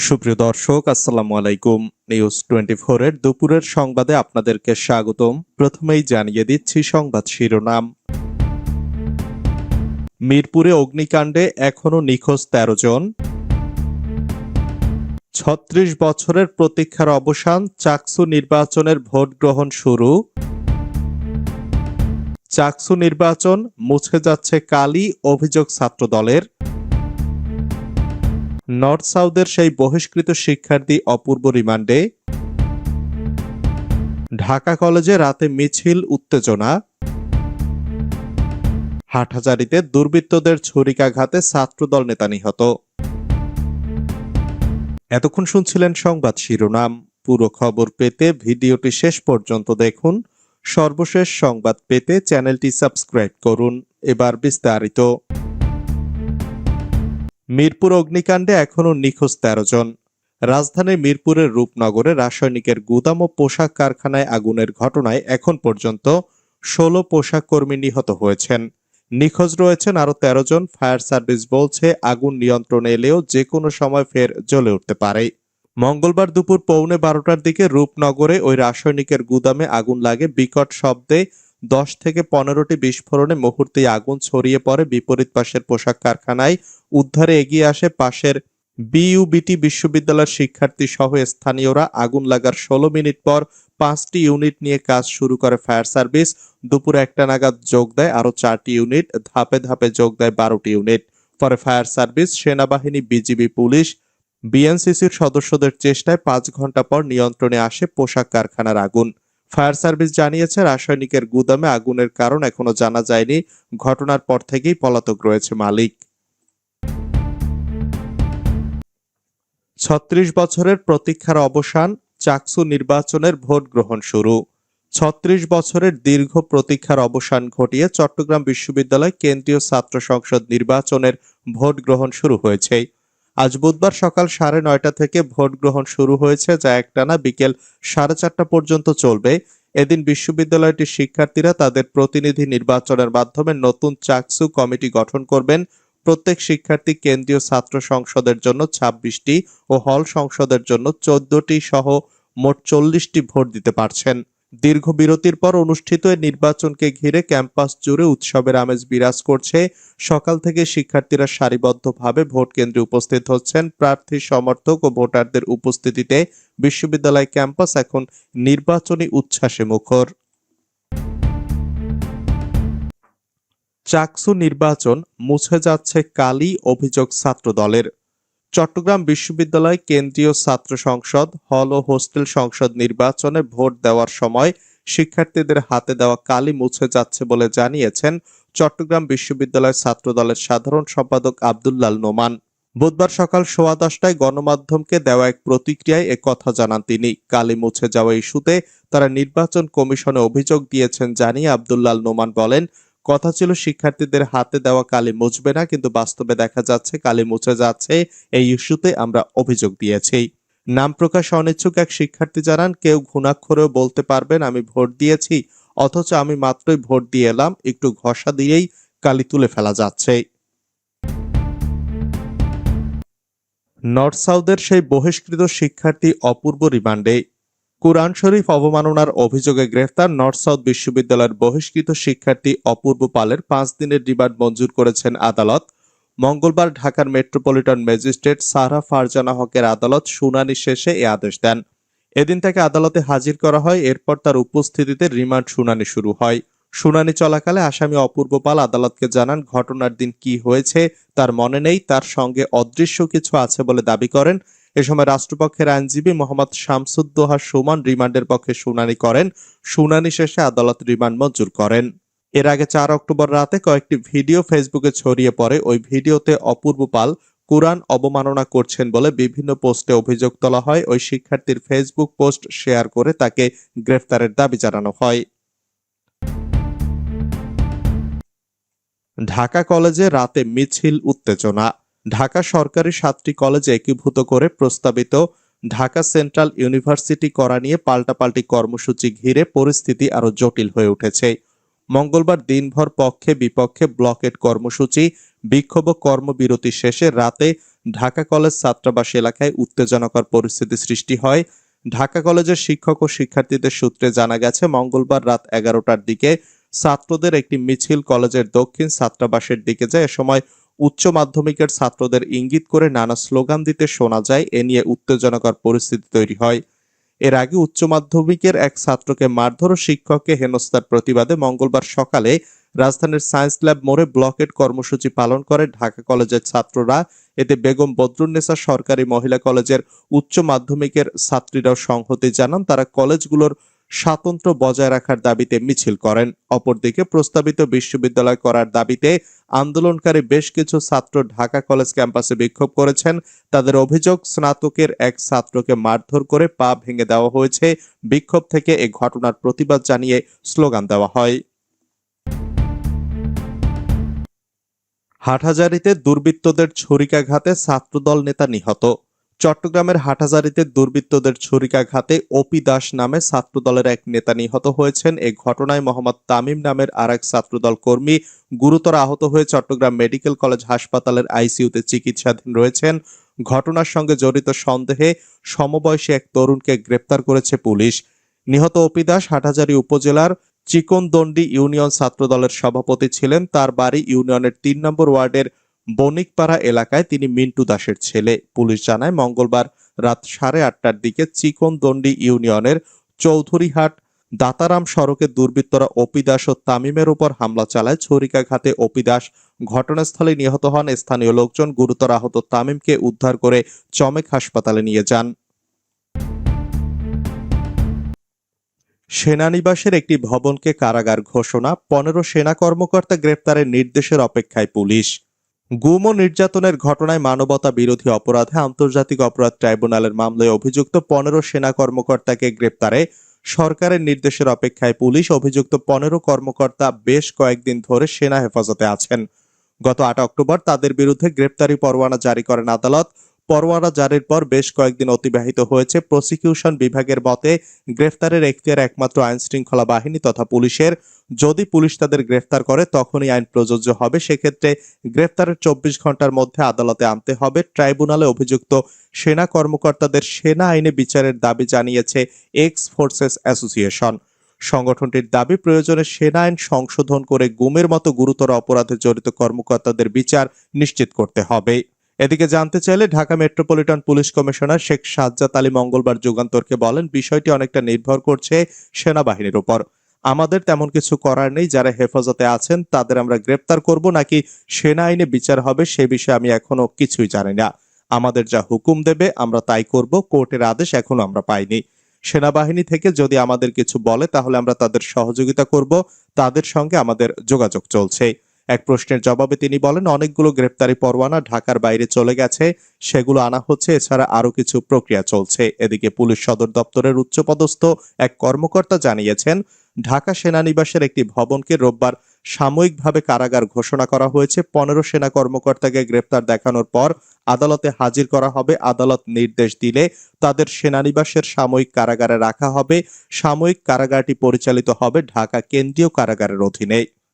সুপ্রিয় দর্শক, আসসালামু আলাইকুম। নিউজ টোয়েন্টি এর দুপুরের সংবাদে আপনাদেরকে স্বাগতম। প্রথমেই জানিয়ে দিচ্ছি সংবাদ শিরোনাম। মিরপুরে অগ্নিকাণ্ডে এখনও নিখোঁজ তেরো জন। ছত্রিশ বছরের প্রতীক্ষার অবসান, চাকসু নির্বাচনের ভোট গ্রহণ শুরু। চাকসু নির্বাচন মুছে যাচ্ছে কালি অভিযোগ ছাত্রদলের। নর্থ সাউথের সেই বহিষ্কৃত শিক্ষার্থী অপূর্ব রিমান্ডে। ঢাকা কলেজে রাতে মিছিল, উত্তেজনা। হাটহাজারিতে দুর্বৃত্তদের ছুরিকাঘাতে ছাত্রদল নেতা নিহত। এতক্ষণ শুনছিলেন সংবাদ শিরোনাম। পুরো খবর পেতে ভিডিওটি শেষ পর্যন্ত দেখুন। সর্বশেষ সংবাদ পেতে চ্যানেলটি সাবস্ক্রাইব করুন। এবার বিস্তারিত। মিরপুর অগ্নিকাণ্ডে এখনও নিখোঁজ তেরো জন। রাজধানীর মিরপুরের রূপনগরে রাসায়নিকের গুদাম ও পোশাক কারখানায় আগুনের ঘটনায় এখন পর্যন্ত ষোলো পোশাক কর্মী নিহত হয়েছেন। নিখোঁজ রয়েছেন আরও তেরো জন, ফায়ার সার্ভিস বলছে আগুন নিয়ন্ত্রণে এলেও যে কোনো সময় ফের জ্বলে উঠতে পারে। মঙ্গলবার দুপুর পৌনে বারোটার দিকে রূপনগরে ওই রাসায়নিকের গুদামে আগুন লাগে, বিকট শব্দে দশ থেকে পনেরোটি বিস্ফোরণে মুহূর্তেই আগুন ছড়িয়ে পড়ে বিপরীত পাশের পোশাক কারখানায় উদ্ধারে এগিয়ে আসে পাশের বিইউবিটি বিশ্ববিদ্যালয়ের শিক্ষার্থী সহ স্থানীয়রা। আগুন লাগার ষোলো মিনিট পর পাঁচটি ইউনিট নিয়ে কাজ শুরু করে ফায়ার সার্ভিস। দুপুর একটা নাগাদ যোগ দেয়, আরও চারটি ইউনিট, ধাপে ধাপে যোগ দেয় বারোটি ইউনিট। পরে ফায়ার সার্ভিস, সেনাবাহিনী, বিজিবি, পুলিশ বিএনসিসির সদস্যদের চেষ্টায় পাঁচ ঘণ্টা পর নিয়ন্ত্রণে আসে পোশাক কারখানার আগুন। ফায়ার সার্ভিস জানিয়েছে, রাসায়নিকের গুদামে আগুনের কারণ এখনও জানা যায়নি। ঘটনার পর থেকেই পলাতক রয়েছে মালিক। ছত্রিশ বছরের প্রতীক্ষার অবসান, চাকসু নির্বাচনের ভোট গ্রহণ শুরু। ছত্রিশ বছরের দীর্ঘ প্রতীক্ষার অবসান ঘটিয়ে চট্টগ্রাম বিশ্ববিদ্যালয় কেন্দ্রীয় ছাত্র সংসদ নির্বাচনের ভোট গ্রহণ শুরু হয়েছে। আজ বুধবার সকাল সাড়ে নয়টা থেকে ভোট গ্রহণ শুরু হয়েছে, যা একটানা বিকেল সাড়ে চারটা পর্যন্ত চলবে। এদিন বিশ্ববিদ্যালয়টির শিক্ষার্থীরা তাদের প্রতিনিধি নির্বাচনের মাধ্যমে নতুন চাকসু কমিটি গঠন করবেন। প্রত্যেক শিক্ষার্থী কেন্দ্রীয় ছাত্র সংসদের জন্য ছাব্বিশটি ও হল সংসদের জন্য চোদ্দটি সহ মোট চল্লিশটি ভোট দিতে পারছেন। দীর্ঘ বিরতির পর অনুষ্ঠিত এই নির্বাচনকে ঘিরে ক্যাম্পাস জুড়ে উৎসবের আমেজ বিরাজ করছে। সকাল থেকে শিক্ষার্থীরা সারিবদ্ধভাবে ভোট কেন্দ্রে উপস্থিত হচ্ছেন। প্রার্থী, সমর্থক ও ভোটারদের উপস্থিতিতে বিশ্ববিদ্যালয় ক্যাম্পাস এখন নির্বাচনী উচ্ছ্বাসে মুখর। চাকসু নির্বাচন মুছে যাচ্ছে কালি অভিযোগ ছাত্র দলের চট্টগ্রাম বিশ্ববিদ্যালয় কেন্দ্রীয় ছাত্র সংসদ হল ও হোস্টেল সংসদ নির্বাচনে ভোট দেওয়ার সময় শিক্ষার্থীদের হাতে দেওয়া কালি মুছে যাচ্ছে বলে জানিয়েছেন চট্টগ্রাম বিশ্ববিদ্যালয় ছাত্র দলের সাধারণ সম্পাদক আবদুল্লাল নোমান। বুধবার সকাল সোয়া দশটায় গণমাধ্যমকে দেওয়া এক প্রতিক্রিয়ায় কথা জানান তিনি। কালি মুছে যাওয়া ইস্যুতে তারা নির্বাচন কমিশনে অভিযোগ দিয়েছেন জানিয়ে আবদুল্লাল নোমান বলেন কথা ছিল, শিক্ষার্থীদের হাতে দেওয়া কালি মুছবে না, কিন্তু বাস্তবে দেখা যাচ্ছে কালি মুছে যাচ্ছে। এই ইস্যুতে আমরা অভিযোগ দিয়েছি। নাম প্রকাশ অনিচ্ছুক এক শিক্ষার্থী জানান, কেউ ঘুণাক্ষরেও বলতে পারবেন, আমি ভোট দিয়েছি, অথচ আমি মাত্রই ভোট দিয়ে এলাম, একটু ঘষা দিয়েই কালি তুলে ফেলা যাচ্ছে। নর্থ সাউথের সেই বহিষ্কৃত শিক্ষার্থী অপূর্ব রিমান্ডে। কুরআন শরীফ অবমাননার অভিযোগে গ্রেফতার নর্থ সাউথ বিশ্ববিদ্যালয়ের বহিষ্কৃত শিক্ষার্থী অপূর্ব পালের পাঁচ দিনের রিমান্ড মঞ্জুর করেছেন আদালত। মঙ্গলবার ঢাকার মেট্রোপলিটন ম্যাজিস্ট্রেট সারা ফারজানা হকের আদালত শুনানি শেষে এ আদেশ দেন। এদিন তাকে আদালতে হাজির করা হয়, এরপর তার উপস্থিতিতে রিমান্ড শুনানি শুরু হয়। শুনানি চলাকালে আসামি অপূর্ব পাল আদালতকে জানান, ঘটনার দিন কি হয়েছে, তার মনে নেই, তার সঙ্গে অদৃশ্য কিছু আছে বলে দাবি করেন এ সময় রাষ্ট্রপক্ষের আইনজীবী মোহাম্মদ শামসুদ্দোহা সুমন রিমান্ডের পক্ষে শুনানি করেন। শুনানি শেষে আদালত রিমান্ড মঞ্জুর করেন। এর আগে চার অক্টোবর রাতে কয়েকটি ভিডিও ফেসবুকে ছড়িয়ে পড়ে। ওই ভিডিওতে অপূর্ব পাল কোরআন অবমাননা করছেন বলে বিভিন্ন পোস্টে অভিযোগ তোলা হয়। ওই শিক্ষার্থীর ফেসবুক পোস্ট শেয়ার করে তাকে গ্রেফতারের দাবি জানানো হয়। ঢাকা কলেজে রাতে মিছিল, উত্তেজনা। ঢাকা সরকারি সাতটি কলেজে একীভূত করে প্রস্তাবিত ঢাকা সেন্ট্রাল ইউনিভার্সিটি করা নিয়ে পাল্টাপাল্টি কর্মসূচি ঘিরে পরিস্থিতি আরও জটিল হয়ে উঠেছে। মঙ্গলবার দিনভর পক্ষে বিপক্ষে ব্লকেট কর্মসূচি, বিক্ষোভ কর্মবিরতি শেষে রাতে ঢাকা কলেজ ছাত্রাবাস এলাকায় উত্তেজনাকর পরিস্থিতি সৃষ্টি হয়। ঢাকা কলেজের শিক্ষক ও শিক্ষার্থীদের সূত্রে জানা গেছে, মঙ্গলবার রাত এগারোটার দিকে ছাত্রদের একটি মিছিল কলেজের দক্ষিণ ছাত্রাবাসের দিকে যায়। এ সময় উচ্চ মাধ্যমিকের ছাত্রদের ইঙ্গিত করে নানা স্লোগান দিতে শোনা যায়, এ নিয়ে উত্তেজনাকর পরিস্থিতি তৈরি হয়। এর আগে উচ্চ মাধ্যমিকের এক ছাত্রকে মারধর শিক্ষককে হেনস্থার প্রতিবাদে মঙ্গলবার সকালে রাজধানীর সায়েন্স ল্যাব মোড়ে ব্লকেট কর্মসূচি পালন করে ঢাকা কলেজের ছাত্ররা। এতে বেগম বদরুন্নেসা সরকারি মহিলা কলেজের উচ্চ মাধ্যমিকের ছাত্রীরাও সংহতি জানান, তারা কলেজগুলোর স্বাতন্ত্র বজায় রাখার দাবিতে মিছিল করেন। অপরদিকে প্রস্তাবিত বিশ্ববিদ্যালয় করার দাবিতে আন্দোলনকারী বেশ কিছু ছাত্র ঢাকা কলেজ ক্যাম্পাসে বিক্ষোভ করেছেন। তাদের অভিযোগ, স্নাতকের এক ছাত্রকে মারধর করে পা ভেঙে দেওয়া হয়েছে। বিক্ষোভ থেকে এ ঘটনার প্রতিবাদ জানিয়ে স্লোগান দেওয়া হয়। হাটহাজারিতে দুর্বৃত্তদের ছুরিকাঘাতে ছাত্রদল নেতা নিহত। চট্টগ্রামের হাটহাজারিতে দুর্বৃত্তদের ছুরিকাঘাতে ওপি দাস নামে ছাত্রদলের এক নেতা নিহত হয়েছেন। এ ঘটনায় মোহাম্মদ তামিম নামের আর এক ছাত্রদল কর্মী গুরুতর আহত হয়ে চট্টগ্রাম মেডিকেল কলেজ হাসপাতালের আইসিইউতে চিকিৎসাধীন রয়েছেন। ঘটনার সঙ্গে জড়িত সন্দেহে সমবয়সী এক তরুণকে গ্রেপ্তার করেছে পুলিশ। নিহত অপি দাস হাটহাজারী উপজেলার চিকনদন্ডি ইউনিয়ন ছাত্রদলের সভাপতি ছিলেন। তার বাড়ি ইউনিয়নের তিন নম্বর ওয়ার্ডের বণিকপাড়া এলাকায় তিনি মিন্টু দাসের ছেলে। পুলিশ জানায়, মঙ্গলবার রাত সাড়ে আটটার দিকে চিকনদন্ডি ইউনিয়নের চৌধুরীহাট দাতারাম সড়কে দুর্বৃত্তরা অপি দাস ও তামিমের উপর হামলা চালায়। ছুরিকাঘাতে অপি দাস ঘটনাস্থলে নিহত হন। স্থানীয় লোকজন গুরুতর আহত তামিমকে উদ্ধার করে চমেক হাসপাতালে নিয়ে যান। সেনানিবাসের একটি ভবনকে কারাগার ঘোষণা, পনেরো সেনা কর্মকর্তা গ্রেপ্তারের নির্দেশের অপেক্ষায় পুলিশ। গুম ও নির্যাতনের ঘটনায় মানবতা বিরোধী অপরাধে আন্তর্জাতিক অপরাধ ট্রাইব্যুনালের মামলায় অভিযুক্ত পনেরো সেনা কর্মকর্তাকে গ্রেপ্তারে সরকারের নির্দেশের অপেক্ষায় পুলিশ অভিযুক্ত পনেরো কর্মকর্তা বেশ কয়েকদিন ধরে সেনা হেফাজতে আছেন। গত আট অক্টোবর তাদের বিরুদ্ধে গ্রেপ্তারি পরোয়ানা জারি করেন আদালত। পরোয়ানা জারির পর বেশ কয়েকদিন অতিবাহিত হয়েছে। প্রসিকিউশন বিভাগের মতে, গ্রেফতারের এখতিয়ার একমাত্র আইন শৃঙ্খলা বাহিনী তথা পুলিশের। যদি পুলিশ তাদের গ্রেফতার করে, তখনই আইন প্রযোজ্য হবে। সেক্ষেত্রে গ্রেফতারের চব্বিশ ঘণ্টার মধ্যে আদালতে আনতে হবে। ট্রাইব্যুনালে অভিযুক্ত সেনা কর্মকর্তাদের সেনা আইনে বিচারের দাবি জানিয়েছে এক্স ফোর্সেস অ্যাসোসিয়েশন। সংগঠনটির দাবি, প্রয়োজনে সেনা আইন সংশোধন করে গুমের মতো গুরুতর অপরাধে জড়িত কর্মকর্তাদের বিচার নিশ্চিত করতে হবে। এদিকে জানতে চাইলে Dhaka metropolitan police commissioner Sheikh Sajjad Ali মঙ্গলবার যুগান্তরকে বলেন, বিষয়টি অনেকটা নির্ভর করছে সেনাবাহিনীর উপর। আমাদের তেমন কিছু করার নেই, যারা হেফাজতে আছেন তাদের আমরা গ্রেপ্তার করব, নাকি সেনা আইনে বিচার হবে সে বিষয়ে আমি এখনও কিছুই জানি না। আমাদের যা হুকুম দেবে আমরা তাই করব, কোর্টের আদেশ এখনও আমরা পাইনি। সেনাবাহিনী থেকে যদি আমাদের কিছু বলে, তাহলে আমরা তাদের সহযোগিতা করব, তাদের সঙ্গে আমাদের যোগাযোগ চলছে। এক প্রশ্নের জবাবে তিনি বলেন, অনেকগুলো গ্রেপ্তারি পরোয়ানা ঢাকার বাইরে চলে গেছে, সেগুলো আনা হচ্ছে, এছাড়া আরও কিছু প্রক্রিয়া চলছে। এদিকে পুলিশ সদর দপ্তরের উচ্চপদস্থ এক কর্মকর্তা জানিয়েছেন, ঢাকা সেনানিবাসের একটি ভবনকে রোববার সাময়িকভাবে কারাগার ঘোষণা করা হয়েছে। পনেরো সেনা কর্মকর্তাকে গ্রেপ্তার দেখানোর পর আদালতে হাজির করা হবে। আদালত নির্দেশ দিলে তাদের সেনানিবাসের সাময়িক কারাগারে রাখা হবে। সাময়িক কারাগারটি পরিচালিত হবে ঢাকা কেন্দ্রীয় কারাগারের অধীনে।